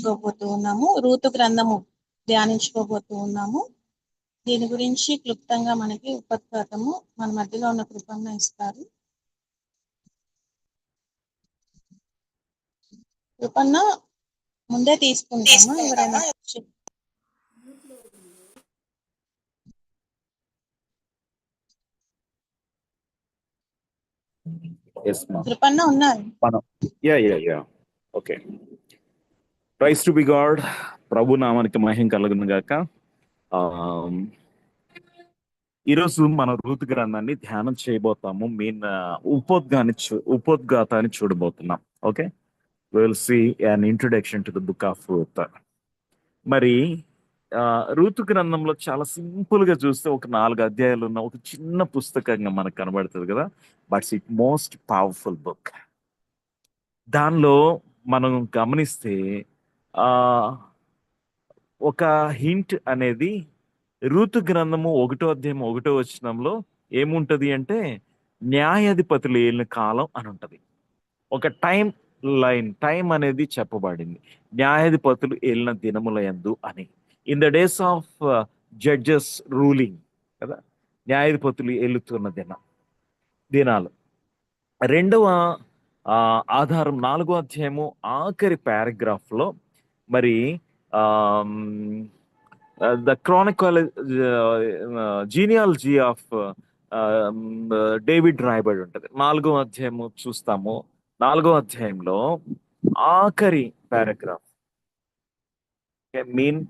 ధ్యానించుకోబోతూ ఉన్నాము రూతు గ్రంథము ధ్యానించుకోబోతూ ఉన్నాము దీని గురించి క్లుప్తంగా మనకి ఉపద్ఘాతము మన మధ్యలో ఉన్న కృపన్న ఇస్తారు. కృపన్న ముందే తీసుకుంటామా? ఎవరైనా కృపన్న ఉన్నారు. మనం yeah yeah yeah okay praise to be God ప్రభు నామానికి మహిం కలుగును గాక. ఈరోజు మన రూతు గ్రంథాన్ని ధ్యానం చేయబోతాము. మీన్ ఉపోద్ఘాన్ని చూ- ఉపోద్ఘాతాన్ని చూడబోతున్నాం. Okay? Will see an introduction to the book of Ruth మరి ఆ, రూతు గ్రంథంలో చాలా సింపుల్గా చూస్తే ఒక నాలుగు అధ్యాయాలు ఉన్న ఒక చిన్న పుస్తకంగా మనకు కనబడుతుంది కదా. Buts it most powerful book దానిలో మనం గమనిస్తే ఒక హింట్ అనేది ఋతు గ్రంథము ఒకటో అధ్యాయం ఒకటో వచనంలో ఏముంటది అంటే న్యాయాధిపతులు ఏలిన కాలం అని ఉంటుంది. ఒక టైం లైన్ టైం అనేది చెప్పబడింది. న్యాయాధిపతులు ఏలిన దినముల యందు అని. In the days of judges ruling కదా? న్యాయాధిపతులు ఏలుతున్న దినం దినాలు. రెండవ ఆధారం నాలుగో అధ్యాయము ఆఖరి పారాగ్రాఫ్లో మరి the chronicle genealogy of David రాయబడి ఉంటుంది. నాలుగో అధ్యాయము చూస్తాము. నాలుగో అధ్యాయంలో ఆఖరి paragraph. Mean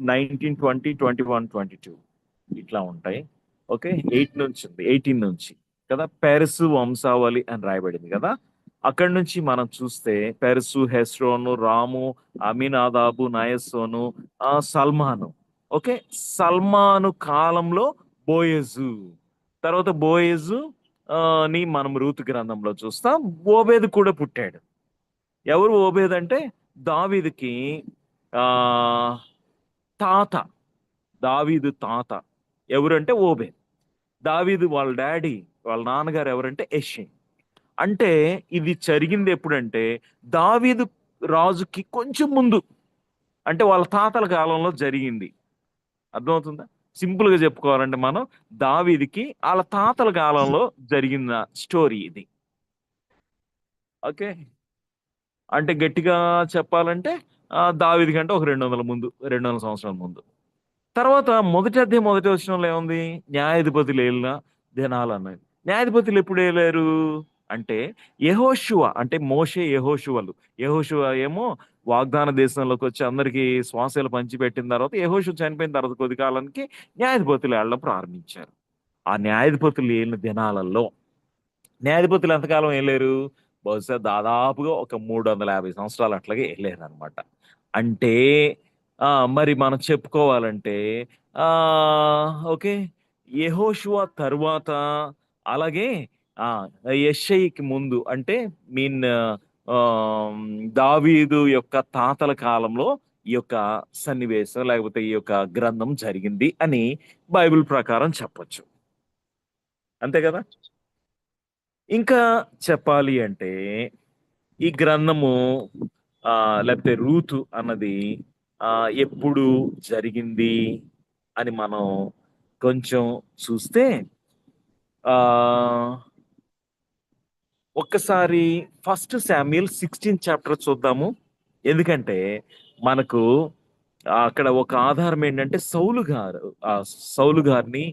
nineteen twenty twenty one twenty two ఇట్లా ఉంటాయి. ఓకే ఎయిట్ నుంచి ఉంది. ఎయిటీన్ నుంచి. కదా? పెరసు వంశావళి అని రాయబడింది కదా? అక్కడి నుంచి మనం చూస్తే Perez Hezron Ram Amminadab Nahshon Salmon. Okay? Salmon కాలంలో బోయజు. తర్వాత బోయజు ని మనం రూతు గ్రంథంలో చూస్తాం. ఓబేదు కూడా పుట్టాడు. ఎవరు ఓబేద్ అంటే? దావీదుకి తాత. దావీదు తాత. ఎవరంటే? ఓబేద్. దావీదు వాళ్ళ డాడీ వాళ్ళ నాన్నగారు ఎవరంటే? ఎషే అంటే ఇది జరిగింది ఎప్పుడంటే దావీదు రాజుకి కొంచెం ముందు. అంటే వాళ్ళ తాతల కాలంలో జరిగింది. అర్థమవుతుందా? సింపుల్గా చెప్పుకోవాలంటే మనం దావీదికి వాళ్ళ తాతల కాలంలో జరిగిన స్టోరీ ఇది. ఓకే? అంటే గట్టిగా చెప్పాలంటే దావీది కంటే ఒక రెండు వందల ముందు రెండు వందల సంవత్సరాల ముందు. తర్వాత మొదటి అధ్యాయం మొదటి వచనంలో ఏముంది? న్యాయాధిపతులు ఏలిన దినాలు అన్నది న్యాయాధిపతులు ఎప్పుడు ఏలారు? అంటే యహోశువ అంటే మోషే యహోశువలు యహోశువ ఏమో వాగ్దాన దేశంలోకి వచ్చి అందరికీ శ్వాసలు పంచిపెట్టిన తర్వాత యహోశు చనిపోయిన తర్వాత కొద్ది కాలానికి న్యాయధిపతులు వెళ్ళడం ప్రారంభించారు. ఆ న్యాయధిపతులు ఏలిన దినాలలో. న్యాయధిపతులు ఎంతకాలం వెళ్ళారు బహుశా దాదాపుగా ఒక మూడు వందల యాభై సంవత్సరాలు అట్లాగే వెళ్ళారు అనమాట అంటే ఆ మరి మనం చెప్పుకోవాలంటే ఆ ఓకే యహోశువ తరువాత అలాగే యెషయికి ముందు అంటే మీన్ దావీదు యొక్క తాతల కాలంలో ఈ యొక్క సన్నివేశం లేకపోతే ఈ యొక్క గ్రంథం జరిగింది అని బైబిల్ ప్రకారం చెప్పచ్చు. అంతే కదా? ఇంకా చెప్పాలి అంటే ఈ గ్రంథము లేకపోతే రూతు అన్నది ఎప్పుడు జరిగింది అని మనం కొంచెం చూస్తే ఒక్కసారి ఫస్ట్ శామ్యుల్ సిక్స్టీన్ చాప్టర్ చూద్దాము. ఎందుకంటే మనకు అక్కడ ఒక ఆధారం ఏంటంటే సౌలు గారు ఆ సౌలు గారిని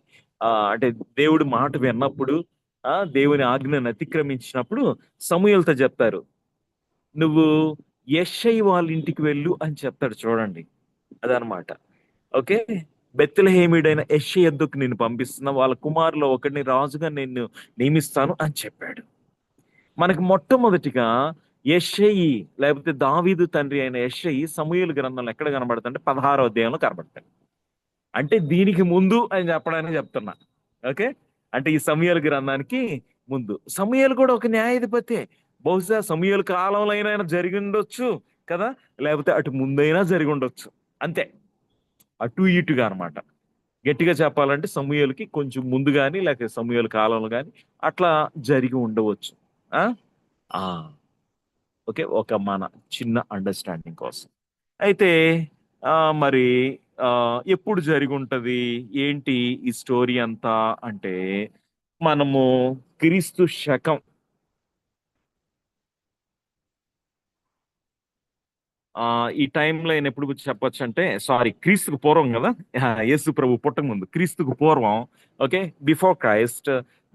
అంటే దేవుడి మాట విన్నప్పుడు ఆ దేవుని ఆజ్ఞను అతిక్రమించినప్పుడు సమూహలతో చెప్తారు. నువ్వు యెషై వాళ్ళ ఇంటికి వెళ్ళు అని చెప్తాడు చూడండి. అదనమాట ఓకే? బెత్తలహేమిడైన యెషై ఎద్దుకు నేను పంపిస్తున్నా? వాళ్ళ కుమారులో ఒకడిని రాజుగా నేను నియమిస్తాను అని చెప్పాడు. మనకి మొట్టమొదటిగా యషయి లేకపోతే దావీదు తండ్రి అయిన యషయి సమూహల గ్రంథంలో ఎక్కడ కనబడుతుంటే పదహారో అధ్యాయంలో కనబడతాడు అంటే దీనికి ముందు అని చెప్పడానికి చెప్తున్నా. ఓకే? అంటే ఈ సమూహల గ్రంథానికి ముందు. సమూహలు కూడా ఒక న్యాయాధిపతే. బహుశా సమూహల కాలంలో అయినా జరిగి ఉండొచ్చు కదా? లేకపోతే అటు ముందైనా జరిగి ఉండొచ్చు. అంతే. అటు ఇటుగా అనమాట గట్టిగా చెప్పాలంటే సమూహలకి కొంచెం ముందు కానీ లేకపోతే సమూహల కాలంలో కానీ అట్లా జరిగి ఉండవచ్చు. ఓకే ఒక మన చిన్న అండర్స్టాండింగ్ కోసం. అయితే ఆ, మరి ఆ, ఎప్పుడు జరిగి ఉంటది ఏంటి ఈ స్టోరీ అంతా? అంటే మనము క్రీస్తు శకం. ఆ ఈ టైంలో నేను ఎప్పుడు చెప్పొచ్చు అంటే సారీ క్రీస్తుకు పూర్వం కదా? యేసు ప్రభు పుట్టక ముందు క్రీస్తుకు పూర్వం ఓకే? బిఫోర్ క్రైస్ట్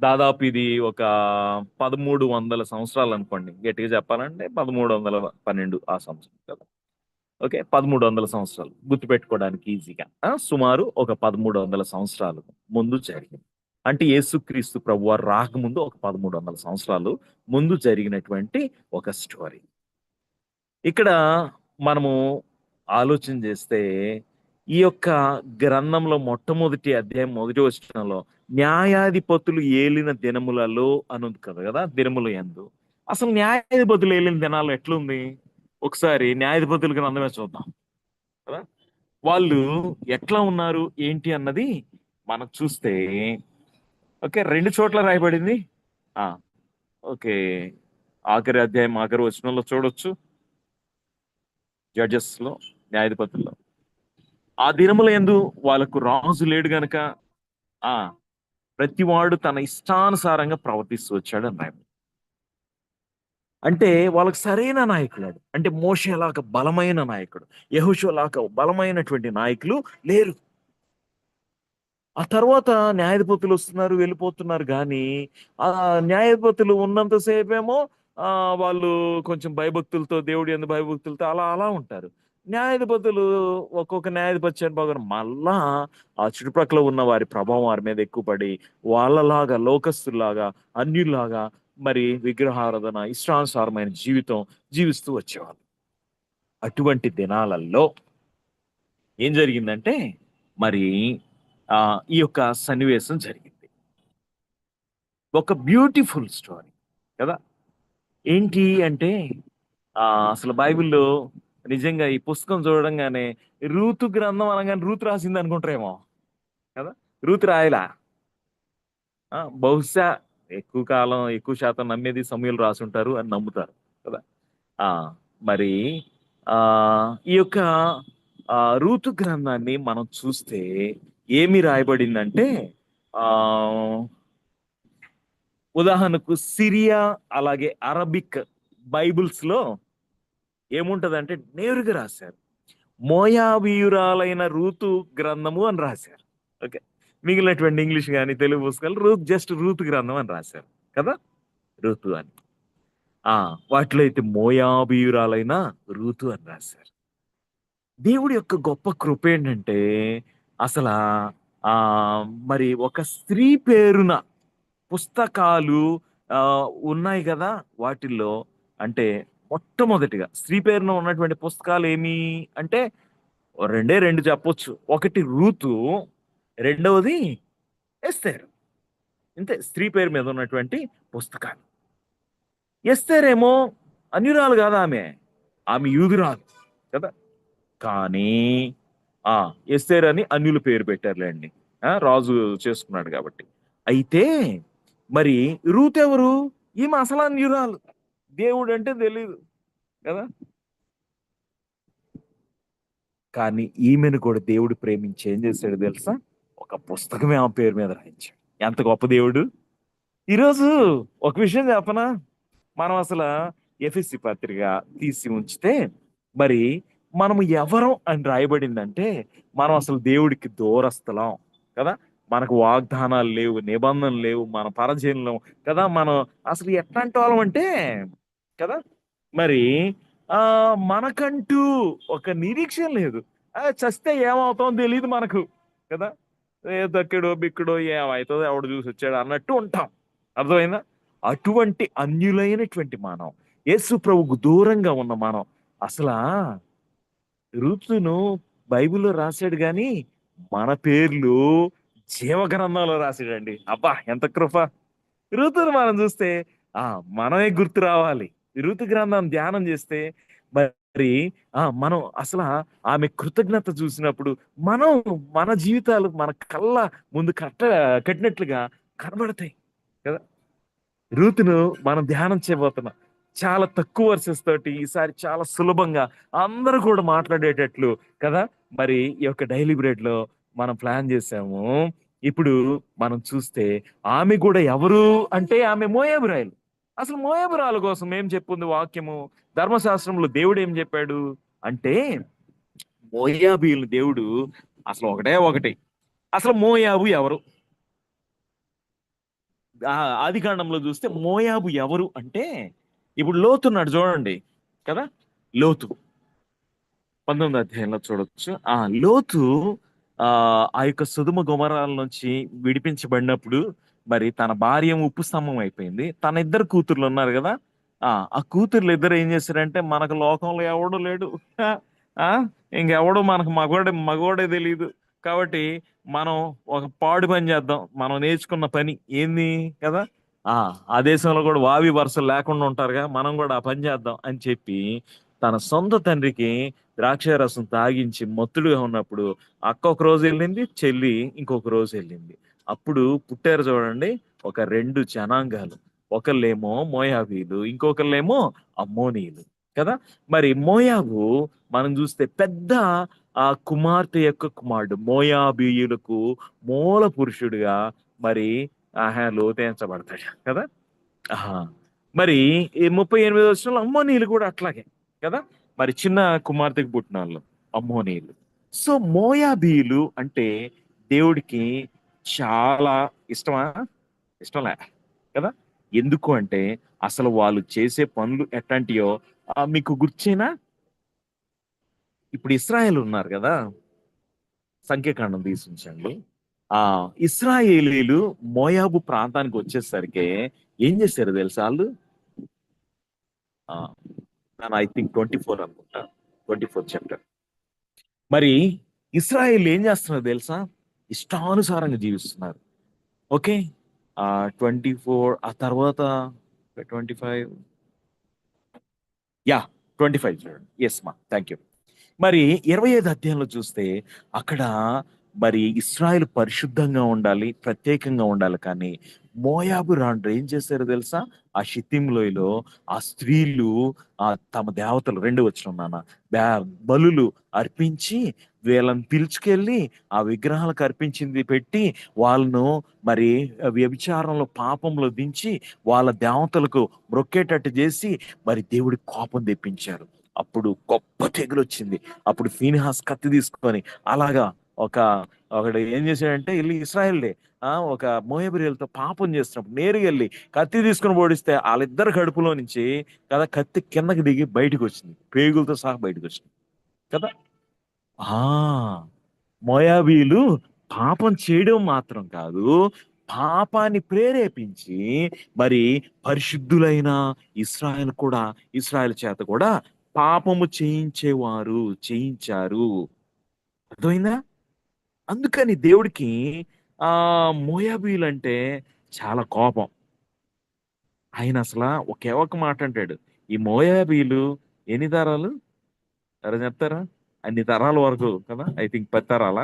దాదాపు ఇది ఒక పదమూడు వందల సంవత్సరాలు అనుకోండి. గట్టిగా చెప్పాలంటే పదమూడు వందల పన్నెండు ఆ సంవత్సరం కదా. ఓకే పదమూడు వందల సంవత్సరాలు. గుర్తుపెట్టుకోవడానికి ఈజీగా. సుమారు ఒక పదమూడు వందల సంవత్సరాలు ముందు జరిగింది. అంటే యేసుక్రీస్తు ప్రభు వారు రాకముందు ఒక పదమూడు వందల సంవత్సరాలు ముందు జరిగినటువంటి ఒక స్టోరీ. ఇక్కడ మనము ఆలోచన చేస్తే ఈ యొక్క గ్రంథంలో మొట్టమొదటి అధ్యాయం మొదటి వచ్చినలో న్యాయాధిపతులు ఏలిన దినములలో అనుంది కదా కదా దినములు ఎందు అసలు న్యాయాధిపతులు ఏలిన దినాలు ఎట్లుంది? ఒకసారి న్యాయాధిపతుల గ్రంథమే చూద్దాం కదా. వాళ్ళు ఎట్లా ఉన్నారు ఏంటి అన్నది మనం చూస్తే ఓకే రెండు చోట్ల రాయబడింది. ఓకే ఆఖరి అధ్యాయం ఆఖరి వచనంలో చూడొచ్చు. జడ్జెస్లో న్యాయాధిపతుల్లో. ఆ దినముల ఎందు వాళ్ళకు రాజు లేడు గనక ఆ ప్రతివాడు తన ఇష్టానుసారంగా ప్రవర్తిస్తూ వచ్చాడు అన్నాడు అంటే వాళ్ళకి సరైన నాయకులాడు అంటే మోషేలాగా బలమైన నాయకుడు. యహోషులాగా బలమైనటువంటి నాయకులు లేరు. ఆ తర్వాత న్యాయాధిపతులు వస్తున్నారు వెళ్ళిపోతున్నారు కానీ ఆ న్యాయాధిపతులు ఉన్నంతసేపేమో ఆ వాళ్ళు కొంచెం భయభక్తులతో దేవుడి ఎందు భయభక్తులతో అలా అలా ఉంటారు. న్యాయాధిపతులు ఒక్కొక్క న్యాయాధిపతి చనిపోగానే మళ్ళా ఆ చుట్టుపక్కల ఉన్న వారి ప్రభావం వారి మీద ఎక్కువ పడి వాళ్ళలాగా లోకస్తులాగా అన్యుల్లాగా మరి విగ్రహారాధన ఇష్టానుసారమైన జీవితం జీవిస్తూ వచ్చేవాళ్ళు. అటువంటి దినాలలో ఏం జరిగిందంటే మరి ఆ ఈ యొక్క సన్నివేశం జరిగింది. ఒక బ్యూటిఫుల్ స్టోరీ కదా? ఏంటి అంటే ఆ అసలు బైబిల్లో నిజంగా ఈ పుస్తకం చూడంగానే రూతు గ్రంథం అనగానే రూతు రాసింది అనుకుంటారేమో. కదా? రూతు రాయలా? ఆ, బహుశా ఎక్కువ కాలం ఎక్కువ శాతం నమ్మేది సమయాలు రాసుంటారు అని నమ్ముతారు. కదా? ఆ మరి ఆ ఈ యొక్క రూతు గ్రంథాన్ని మనం చూస్తే ఏమి రాయబడిందంటే ఆ ఉదాహరణకు సిరియా అలాగే అరబిక్ బైబిల్స్లో ఏముంటదంటే నేరుగా రాశారు. మోయాబీయురాలైన రూతు గ్రంథము అని రాశారు. ఓకే. మిగిలినటువంటి ఇంగ్లీష్ కానీ తెలుగు పుస్తకాలు రూత్ జస్ట్ రూతు గ్రంథం అని రాశారు. కదా? రుతు అని. ఆ వాటిలో అయితే మోయాబీయురాలైన రుతు అని రాశారు. దేవుడి యొక్క గొప్ప కృప ఏంటంటే అసలు ఆ మరి ఒక స్త్రీ పేరున పుస్తకాలు ఉన్నాయి కదా వాటిల్లో. అంటే మొట్టమొదటిగా స్త్రీ పేరున ఉన్నటువంటి పుస్తకాలు ఏమి అంటే రెండే రెండు చెప్పొచ్చు. ఒకటి రూతు రెండవది ఎస్తేరు. ఇంతే స్త్రీ పేరు మీద ఉన్నటువంటి పుస్తకాలు. ఎస్తేరేమో అన్యురాలు కాదా ఆమె? ఆమె యూదురాలు కదా? కానీ ఆ ఎస్తేర్ అని అన్యుల పేరు పెట్టారులేండి. రాజు చేసుకున్నాడు కాబట్టి. అయితే మరి రూత్ ఎవరు ఈమె అసలు అన్యురాలు. దేవుడు అంటే తెలియదు కదా? కానీ ఈమెను కూడా దేవుడు ప్రేమించి ఏం చేశాడు తెలుసా? ఒక పుస్తకమే ఆమె పేరు మీద రాయించాడు. ఎంత గొప్ప దేవుడు. ఈరోజు ఒక విషయం చెప్పనా? మనం అసలు ఎఫ్ఎస్సి పత్రిక తీసి ఉంచితే మరి మనము ఎవరం అని రాయబడిందంటే మనం అసలు దేవుడికి దూరస్థలం కదా? మనకు వాగ్దానాలు లేవు నిబంధనలు లేవు మన పరజీలం కదా? మనం అసలు ఎట్లాంటి వాళ్ళం అంటే కదా? మరి ఆ మనకంటూ ఒక నిరీక్షణ లేదు. ఆ, చస్తే ఏమవుతామో తెలియదు మనకు కదా? ఏ దక్కడో బిక్కడో ఏమవుతుందో ఎవడు చూసి వచ్చాడు అన్నట్టు ఉంటాం. అర్థమైందా? అటువంటి అన్యులైనటువంటి మానవం యేసు ప్రభుకు దూరంగా ఉన్న మనం అసలా ఋతును బైబిల్లో రాశాడు కానీ మన పేర్లు జీవగ్రంథంలో రాశాడండి. అబ్బా ఎంత కృప! ఋతును మనం చూస్తే ఆ మనమే గుర్తు రావాలి. ఋతు గ్రంథం ధ్యానం చేస్తే మరి ఆ మనం అసలు ఆమె కృతజ్ఞత చూసినప్పుడు మనం మన జీవితాలు మన కళ్ళ ముందు కట్ట కట్టినట్లుగా కనబడతాయి కదా. రూతును మనం ధ్యానం చేయబోతున్నాం. చాలా తక్కువ వర్సెస్ తోటి ఈసారి చాలా సులభంగా అందరూ కూడా మాట్లాడేటట్లు కదా. మరి ఈ యొక్క డైలీ బ్రేడ్లో మనం ప్లాన్ చేసాము. ఇప్పుడు మనం చూస్తే ఆమె కూడా ఎవరు అంటే ఆమె మోయాబురాయలు అసలు మోయబురాల కోసం ఏం చెప్పుంది వాక్యము? ధర్మశాస్త్రంలో దేవుడు ఏం చెప్పాడు? అంటే మోయాబీలు దేవుడు అసలు ఒకటే ఒకటి. అసలు మోయాబు ఎవరు? ఆదికాండంలో ఆది కాండంలో చూస్తే మోయాబు ఎవరు అంటే ఇప్పుడు లోతున్నాడు చూడండి కదా? లోతు. పంతొమ్మిది అధ్యాయంలో చూడొచ్చు. ఆ లోతు ఆ యొక్క సుధుమ గుమరాల నుంచి విడిపించబడినప్పుడు మరి తన భార్య ఉప్పు స్తంభం అయిపోయింది. తన ఇద్దరు కూతుర్లు ఉన్నారు కదా. ఆ ఆ కూతుర్లు ఇద్దరు ఏం చేశారంటే మనకు లోకంలో ఎవడు లేడు. ఆ ఇంకెవడు మనకు మగవాడే మగవాడే తెలియదు కాబట్టి మనం ఒక పాడు పని చేద్దాం. మనం నేర్చుకున్న పని ఏంది కదా? ఆ ఆ దేశంలో కూడా వావి వరుసలు లేకుండా ఉంటారుగా. మనం కూడా ఆ పని చేద్దాం అని చెప్పి తన సొంత తండ్రికి ద్రాక్షారసం తాగించి మత్తుడుగా ఉన్నప్పుడు అక్క ఒక రోజు వెళ్ళింది చెల్లి ఇంకొక రోజు వెళ్ళింది. అప్పుడు పుట్టారు చూడండి ఒక రెండు జనాంగాలు. ఒకళ్ళేమో మోయాబీలు ఇంకొకళ్ళేమో అమ్మోనీయులు కదా? మరి మోయాబు మనం చూస్తే పెద్ద ఆ కుమార్తె యొక్క కుమారుడు మోయాబీయులకు మూల పురుషుడిగా మరి ఆహా లోతేంచబడతాడు కదా? ఆహా. మరి ఈ ముప్పై ఎనిమిది వచ్చిన అమ్మోనీయులు కూడా అట్లాగే కదా? మరి చిన్న కుమార్తెకు పుట్టిన వాళ్ళు అమ్మోనీయులు సో మోయాబీయులు అంటే దేవుడికి చాలా ఇష్టమా? ఇష్టంలే. కదా? ఎందుకు అంటే అసలు వాళ్ళు చేసే పనులు ఎట్లాంటియో మీకు గుర్చేనా? ఇప్పుడు ఇస్రాయేల్ ఉన్నారు కదా? సంఖ్యాకాండం తీసుంచండి. ఆ ఇస్రాయేలీలు మోయాబు ప్రాంతానికి వచ్చేసరికి ఏం చేశారు తెలుసా వాళ్ళు? ఐ థింక్ ట్వంటీ ఫోర్ అనుకుంటా. Twenty four chapter. మరి ఇస్రాయేల్ ఏం చేస్తున్నారు తెలుసా? ఇష్టానుసారంగా జీవిస్తున్నారు. ఓకే? ఆ ట్వంటీ ఫోర్ ఆ తర్వాత twenty five? Yeah twenty five చూడండి. ఎస్ మా థ్యాంక్ యూ మరి ఇరవై ఐదు అధ్యాయంలో చూస్తే అక్కడ మరి ఇస్రాయల్ పరిశుద్ధంగా ఉండాలి ప్రత్యేకంగా ఉండాలి. కానీ మోయాబు రాండ్రు ఏం చేశారో తెలుసా? ఆ షితింలోయలో ఆ స్త్రీలు ఆ తమ దేవతలు రెండు వచ్చిన నాన్న. బలులు అర్పించి వీళ్ళని పిలుచుకెళ్ళి ఆ విగ్రహాలకు అర్పించింది పెట్టి వాళ్ళను మరి వ్యభిచారంలో పాపంలో దించి వాళ్ళ దేవతలకు మొక్కేటట్టు చేసి మరి దేవుడి కోపం తెప్పించారు. అప్పుడు గొప్ప తెగులు వచ్చింది అప్పుడు ఫీనిహాస్ కత్తి తీసుకొని అలాగా ఒక ఒకడు ఏం చేశాడంటే వెళ్ళి ఇస్రాయల్డే ఆ ఒక మోయబిరియలతో పాపం చేస్తున్నప్పుడు నేరుగా వెళ్ళి కత్తి తీసుకుని ఓడిస్తే వాళ్ళిద్దరు కడుపులో నుంచి కదా కత్తి కిందకి దిగి బయటకు వచ్చింది పేగులతో సహా బయటకు వచ్చింది కదా? ఆ మోయాబీలు పాపం చేయడం మాత్రం కాదు పాపాన్ని ప్రేరేపించి మరి పరిశుద్ధులైన ఇస్రాయల్ కూడా ఇస్రాయల్ చేత కూడా పాపము చేయించేవారు చేయించారు. అర్థమైందా? అందుకని దేవుడికి ఆ మోయాబీలు అంటే చాలా కోపం. ఆయన అసలు ఒకే ఒక మాట అంటాడు ఈ మోయాబీలు ఎన్ని తరాలు? ఎవరైనా చెప్తారా? అన్ని తరాల వరకు కదా? ఐ థింక్ పది తరాలా?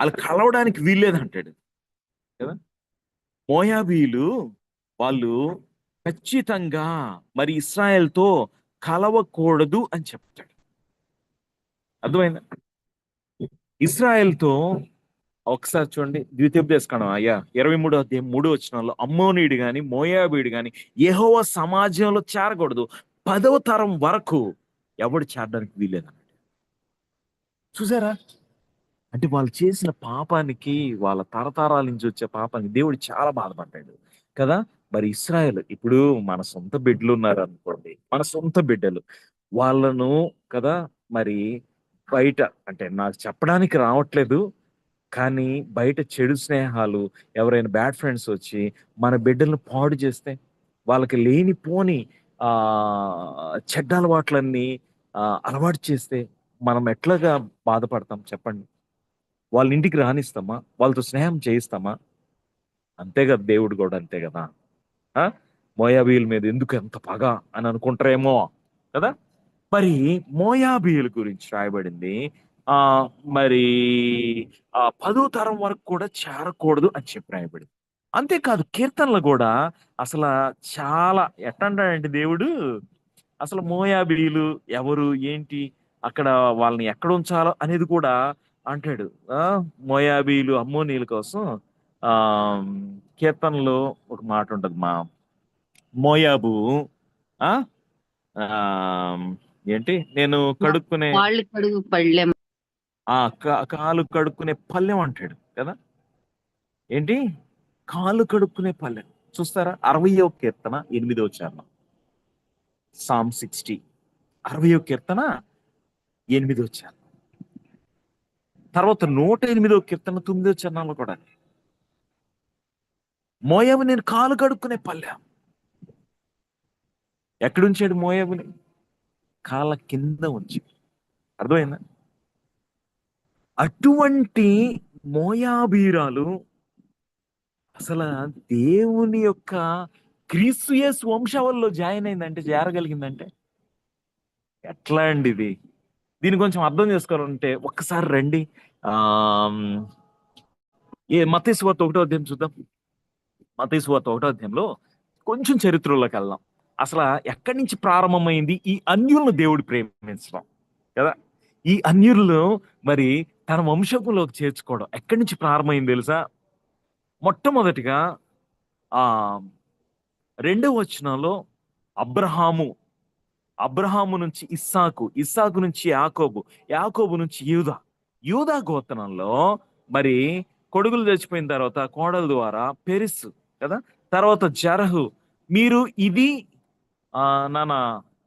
వాళ్ళు కలవడానికి వీల్లేదు అంటాడు కదా? మోయాబీలు వాళ్ళు ఖచ్చితంగా మరి ఇస్రాయల్తో కలవకూడదు అని చెప్తాడు. అర్థమైందా? ఇస్రాయెల్తో ఒకసారి చూడండి ద్వితీయోపదేశకాండం అయ్యా ఇరవై మూడో అధ్యాయం మూడో వచ్చినాల్లో అమ్మోనీయుడు కాని మోయాబీడు కాని యెహోవ సమాజంలో చేరకూడదు. పదవ తరం వరకు ఎవడు చేరడానికి వీల్లేదన్నాడు. చూసారా? అంటే వాళ్ళు చేసిన పాపానికి వాళ్ళ తరతరాల నుంచి వచ్చే పాపానికి దేవుడు చాలా బాధపడ్డాడు. కదా? మరి ఇస్రాయల్ ఇప్పుడు మన సొంత బిడ్డలు ఉన్నారు అనుకోండి మన సొంత బిడ్డలు వాళ్ళను కదా? మరి బయట అంటే నాకు చెప్పడానికి రావట్లేదు కానీ బయట చెడు స్నేహాలు ఎవరైనా బ్యాడ్ ఫ్రెండ్స్ వచ్చి మన బిడ్డలను పాడు చేస్తే వాళ్ళకి లేనిపోని ఆ చెడ్డ అలవాట్లన్నీ అలవాటు చేస్తే మనం ఎట్లాగా బాధపడతాం చెప్పండి? వాళ్ళ ఇంటికి రానిస్తామా? వాళ్ళతో స్నేహం చేయిస్తామా? అంతే కదా దేవుడు కూడా అంతే కదా. మోయాబీల్ మోయాబీల మీద ఎందుకు ఎంత పగ అని అనుకుంటారేమో కదా? మరి మోయాబీయుల గురించి రాయబడింది. ఆ మరి ఆ పదో తరం వరకు కూడా చేరకూడదు అని చెప్పి రాయబడింది. అంతేకాదు కీర్తనలు కూడా అసలు చాలా ఎట్టంటాడంటే దేవుడు అసలు మోయాబీలు ఎవరు ఏంటి అక్కడ వాళ్ళని ఎక్కడ ఉంచాలో అనేది కూడా అంటాడు. ఆ మోయాబీలు అమ్మోనీల కోసం ఆ కీర్తనలో ఒక మాట ఉంటుంది మా మోయాబు ఆ ఆ, ఏంటి? నేను కడుక్కునే వాళ్ళు కడుగు పళ్ళెం. ఆ కాలు కడుక్కునే పల్లెం అంటాడు కదా? ఏంటి? కాలు కడుక్కునే పల్లెం చూస్తారా? అరవయో కీర్తన ఎనిమిదో చరణం. సామ్ సిక్స్టీ అరవయో కీర్తన ఎనిమిదో చరణం. తర్వాత నూట ఎనిమిదో కీర్తన తొమ్మిదో చరణంలో కూడా. మోయాబు నేను కాలు కడుక్కునే పల్లెం ఎక్కడుంచాడు మోయాబుని? కాళ్ళ కింద ఉంచి. అర్థమైందా? అటువంటి మోయాబీరాలు అసలు దేవుని యొక్క క్రీస్తుయస్ వంశావల్లో జాయిన్ అయిందంటే చేరగలిగిందంటే ఎట్లా అండి ఇది దీన్ని కొంచెం అర్థం చేసుకోవాలంటే ఒక్కసారి రండి. ఆ ఏ మతేశ్వార్త ఒకటో అధ్యాయం చూద్దాం. మతేశ్వార్త ఒకటో అధ్యాయంలో కొంచెం చరిత్రలోకి వెళ్దాం. అసలు ఎక్కడి నుంచి ప్రారంభమైంది? ఈ అన్యులను దేవుడు ప్రేమించడం. కదా? ఈ అన్యులను మరి తన వంశంలోకి చేర్చుకోవడం ఎక్కడి నుంచి ప్రారంభమైంది తెలుసా? మొట్టమొదటిగా ఆ రెండవ వచనంలో అబ్రహాము అబ్రహాము నుంచి ఇస్సాకు ఇస్సాకు నుంచి యాకోబు యాకోబు నుంచి యూదా. యూదా గోత్రంలో మరి కొడుకులు చచ్చిపోయిన తర్వాత కోడల ద్వారా పెరిస్ కదా? తర్వాత జరహు. మీరు ఇది నాన్న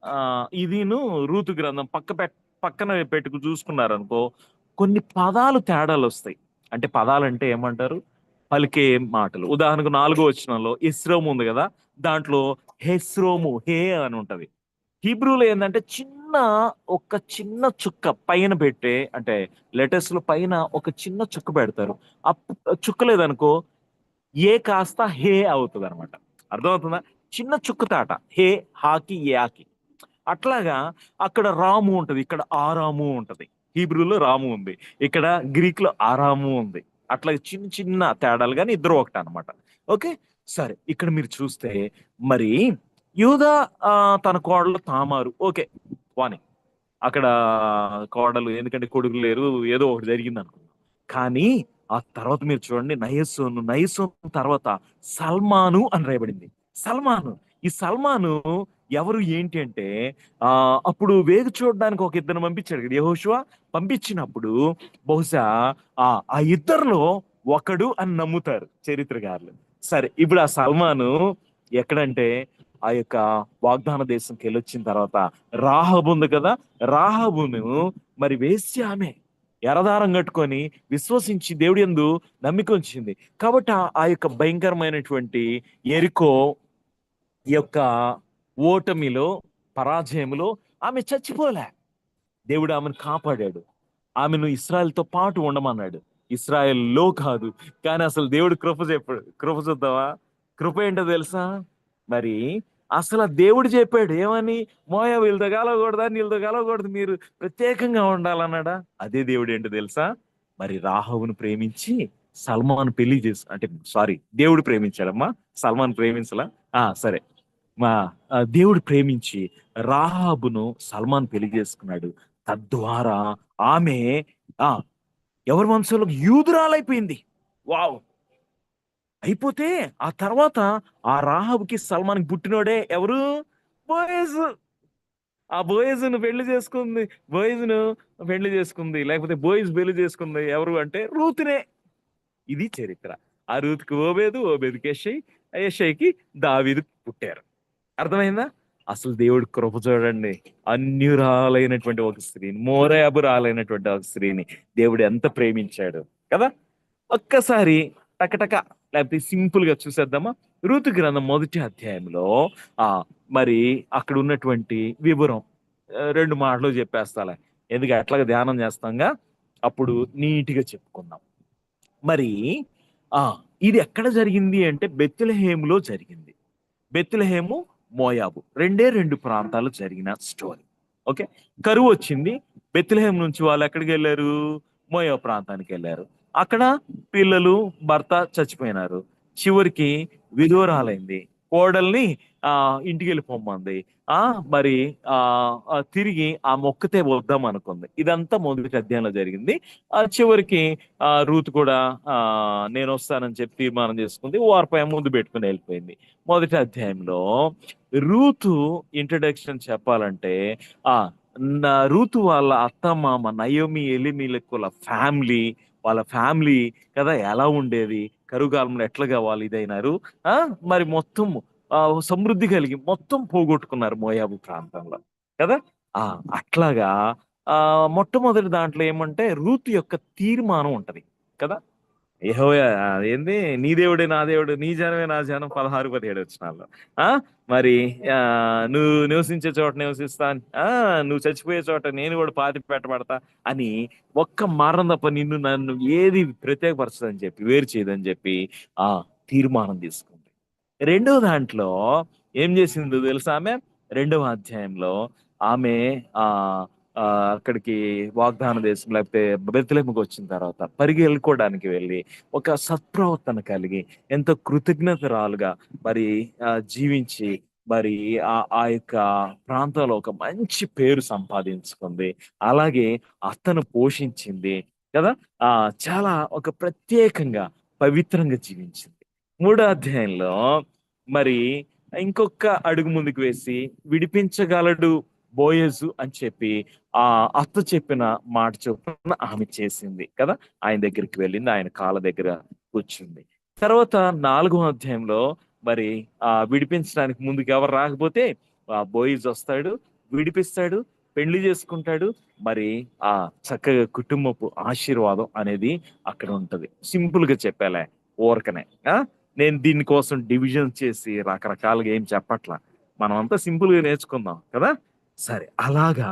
ఆ ఇదిను రూతు గ్రంథం పక్క పెట్ పక్కన పెట్టుకు చూసుకున్నారనుకో కొన్ని పదాలు తేడాలు వస్తాయి అంటే పదాలు అంటే ఏమంటారు? పలికే మాటలు. ఉదాహరణకు నాలుగో వచనంలో ఇస్రోము ఉంది కదా దాంట్లో హెస్రోము హే అని ఉంటది. హీబ్రూలో ఏంటంటే చిన్న ఒక చిన్న చుక్క పైన పెట్టే అంటే లెటర్స్లో పైన ఒక చిన్న చుక్క పెడతారు. ఆ చుక్క లేదనుకో ఏ కాస్త హే అవుతుంది అనమాట అర్థమవుతుందా? చిన్న చుక్క తాట హే హాకి యాకి అట్లాగా అక్కడ రాము ఉంటది. ఇక్కడ ఆరాము ఉంటది. హీబ్రూలో రాము ఉంది. ఇక్కడ గ్రీక్లో ఆరాము ఉంది. అట్లా చిన్న చిన్న తేడాలు కానీ ఇద్దరు ఒకటి అనమాట ఓకే? సరే ఇక్కడ మీరు చూస్తే మరి యూదా ఆ, తన కోడలు తామారు. ఓకే వాని అక్కడ కోడలు ఎందుకంటే కొడుకు లేరు ఏదో ఒకటి జరిగింది అనుకున్నాం కానీ ఆ తర్వాత మీరు చూడండి నయస్సోను నయస్సోను తర్వాత సల్మాను అని రాయబడింది. సల్మాను. ఈ సల్మాను ఎవరు ఏంటి అంటే ఆ అప్పుడు వేగు చూడడానికి ఒక ఇద్దరు పంపించాడు కదా పంపించినప్పుడు బహుశా ఆ ఆ ఇద్దరులో ఒకడు అని నమ్ముతారు చరిత్రకారులు. సరే ఇప్పుడు ఆ సల్మాను ఎక్కడంటే ఆ యొక్క వాగ్దాన దేశంకి వెళ్ళొచ్చిన తర్వాత రాహబు ఉంది కదా రాహబును మరి వేసి ఆమె ఎరదారం కట్టుకొని విశ్వసించి దేవుడి ఎందు నమ్మిక ఉంచింది. కాబట్టి ఆ- ఆ యొక్క భయంకరమైనటువంటి ఎరికో ఈ యొక్క ఓటమిలో పరాజయములో ఆమె చచ్చిపోలే. దేవుడు ఆమెను కాపాడాడు. ఆమెను ఇస్రాయల్తో పాటు ఉండమన్నాడు. ఇస్రాయల్లో కాదు కానీ అసలు దేవుడు కృప చెప్పాడు కృప చూద్దావా? కృప ఏంటో తెలుసా? మరి అసలు దేవుడు చెప్పాడు ఏమని? మోయ వీళ్ళతో కలవకూడదా? నీళ్ళతో కలవకూడదు మీరు ప్రత్యేకంగా ఉండాలన్నాడా? అదే దేవుడు ఏంటో తెలుసా? మరి రాహవును ప్రేమించి సల్మాన్ పెళ్ళి చేసి అంటే సారీ దేవుడు ప్రేమించాడమ్మా. సల్మాన్ ప్రేమించలా? ఆ సరే. దేవుడు ప్రేమించి రాహాబును సల్మాన్ పెళ్ళి చేసుకున్నాడు. తద్వారా ఆమె ఆ ఎవరి వంశంలో యూదురాలైపోయింది. వావ్! అయిపోతే ఆ తర్వాత ఆ రాహాబుకి సల్మాన్కి పుట్టినోడే ఎవరు? బోయజ్. ఆ బోయజ్ను పెళ్ళి చేసుకుంది బోయజ్ను పెళ్ళి చేసుకుంది లేకపోతే బోయిజ్ పెళ్ళి చేసుకుంది ఎవరు అంటే రూతునే. ఇది చరిత్ర. ఆ రూత్కి ఓబేదు ఓబేదుకి యషై యషైకి దావీదు పుట్టారు. అర్థమైందా? అసలు దేవుడు కృప చూడండి. అన్యురాలైనటువంటి ఒక స్త్రీని మోరయాబురాలైనటువంటి ఒక స్త్రీని దేవుడు ఎంత ప్రేమించాడు కదా? ఒక్కసారి టకటక లేకపోతే సింపుల్గా చూసేద్దామా? ఋతు గ్రంథం మొదటి అధ్యాయంలో ఆ మరి అక్కడ ఉన్నటువంటి వివరం రెండు మాటలు చెప్పేస్తాలే. ఎందుకు అట్లాగా ధ్యానం చేస్తాంగా? అప్పుడు నీట్గా చెప్పుకుందాం. మరి ఆ ఇది ఎక్కడ జరిగింది అంటే బెత్తులహేములో జరిగింది. బెత్తులహేము మోయాబు. రెండే రెండు ప్రాంతాలు జరిగిన స్టోరీ ఓకే కరువు వచ్చింది. బెత్తులహేం నుంచి వాళ్ళు ఎక్కడికి వెళ్ళారు? మోయాబు ప్రాంతానికి వెళ్ళారు. అక్కడ పిల్లలు భర్త చచ్చిపోయినారు. చివరికి విధువరాలైంది. కోడల్ని ఆ ఇంటికి వెళ్ళిపోమ్మంది ఆ మరి ఆ తిరిగి ఆ మొక్కతే వద్దాం అనుకుంది ఇదంతా మొదటి అధ్యాయంలో జరిగింది. ఆ చివరికి ఆ రూత్ కూడా ఆ నేను వస్తానని చెప్పి తీర్మానం చేసుకుంది. వారిపై ముందు పెట్టుకుని వెళ్ళిపోయింది. మొదటి అధ్యాయంలో రూతు ఇంట్రడక్షన్ చెప్పాలంటే ఆ నా రూతు వాళ్ళ అత్తమామ నయోమి ఎలిమిలకుల ఫ్యామిలీ వాళ్ళ ఫ్యామిలీ కదా ఎలా ఉండేది? కరుగాలంలో ఎట్లా కావాలి ఇదైనారు? ఆ? మరి మొత్తం ఆ సమృద్ధి కలిగి మొత్తం పోగొట్టుకున్నారు మోయాబు ప్రాంతంలో. కదా? ఆ అట్లాగా ఆ మొట్టమొదటి దాంట్లో ఏమంటే రూతు యొక్క తీర్మానం ఉంటది. కదా? యెహోవా ఏంది నీ దేవుడే నా దేవుడు నీ జనమే నా జనం పదహారు పదిహేడు వచ్చినాల్లో ఆ? మరి ఆ నువ్వు నివసించే చోట నివసిస్తాను ఆ నువ్వు చచ్చిపోయే చోట నేను కూడా పాతి పెట్టబడతా అని ఒక్క మారం తప్ప నిన్ను నన్ను ఏది ప్రత్యేకపరచదని చెప్పి వేరు చేయదని చెప్పి ఆ తీర్మానం తీసుకుంది. రెండో దాంట్లో ఏం చేసిందో తెలుసా ఆమె? రెండవ అధ్యాయంలో ఆమె ఆ, అక్కడికి వాగ్దాన దేశం లేకపోతే బెత్తలేముకు వచ్చిన తర్వాత పరిగి వెళ్ళుకోవడానికి వెళ్ళి ఒక సత్ప్రవర్తన కలిగి ఎంతో కృతజ్ఞతరాలుగా మరి జీవించి మరి ఆ ఆ యొక్క ప్రాంతంలో ఒక మంచి పేరు సంపాదించుకుంది. అలాగే అతను పోషించింది కదా? ఆ చాలా ఒక ప్రత్యేకంగా పవిత్రంగా జీవించింది. మూడో అధ్యాయంలో మరి ఇంకొక అడుగు ముందుకు వేసి విడిపించగలడు బోయజు అని చెప్పి ఆ అత్త చెప్పిన మాట చొప్పున ఆమె చేసింది కదా. ఆయన దగ్గరికి వెళ్ళింది ఆయన కాళ్ళ దగ్గర కూర్చుంది. తర్వాత నాలుగో అధ్యాయంలో మరి ఆ విడిపించడానికి ముందుకు ఎవరు రాకపోతే ఆ బోయిజ్ వస్తాడు విడిపిస్తాడు పెళ్ళి చేసుకుంటాడు. మరి ఆ చక్కగా కుటుంబపు ఆశీర్వాదం అనేది అక్కడ ఉంటది. సింపుల్గా చెప్పాలే ఓరకనే నేను దీనికోసం డివిజన్ చేసి రకరకాలుగా ఏం చెప్పట్లా? మనం అంతా సింపుల్గా నేర్చుకుందాం కదా. సరే అలాగా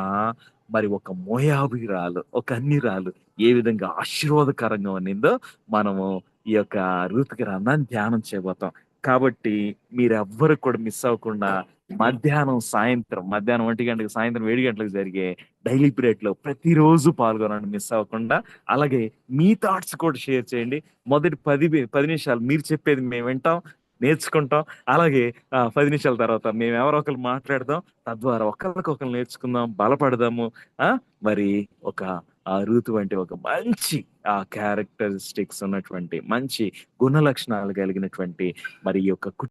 మరి ఒక మోయాబిరాలు ఒక అన్నిరాలు ఏ విధంగా ఆశీర్వాదకరంగా ఉన్నిందో మనము ఈ యొక్క ఋతు గ్రంథాన్ని ధ్యానం చేయబోతాం. కాబట్టి మీరెవ్వరు కూడా మిస్ అవ్వకుండా మధ్యాహ్నం సాయంత్రం మధ్యాహ్నం ఒంటి గంటకు సాయంత్రం ఏడు గంటలకు జరిగే డైలీ పీరియడ్లో ప్రతిరోజు పాల్గొనండి మిస్ అవ్వకుండా. అలాగే మీ థాట్స్ కూడా షేర్ చేయండి. మొదటి పది పది నిమిషాలు మీరు చెప్పేది మేము వింటాం. నేర్చుకుంటాం. అలాగే ఆ, పది నిమిషాల తర్వాత మేము ఎవరో ఒకరు మాట్లాడదాం. తద్వారా ఒకరికొకరు నేర్చుకుందాం బలపడదాము. ఆ మరి ఒక ఆ ఋతు వంటి ఒక మంచి ఆ క్యారెక్టరిస్టిక్స్ ఉన్నటువంటి మంచి గుణ లక్షణాలు కలిగినటువంటి మరి ఈ యొక్క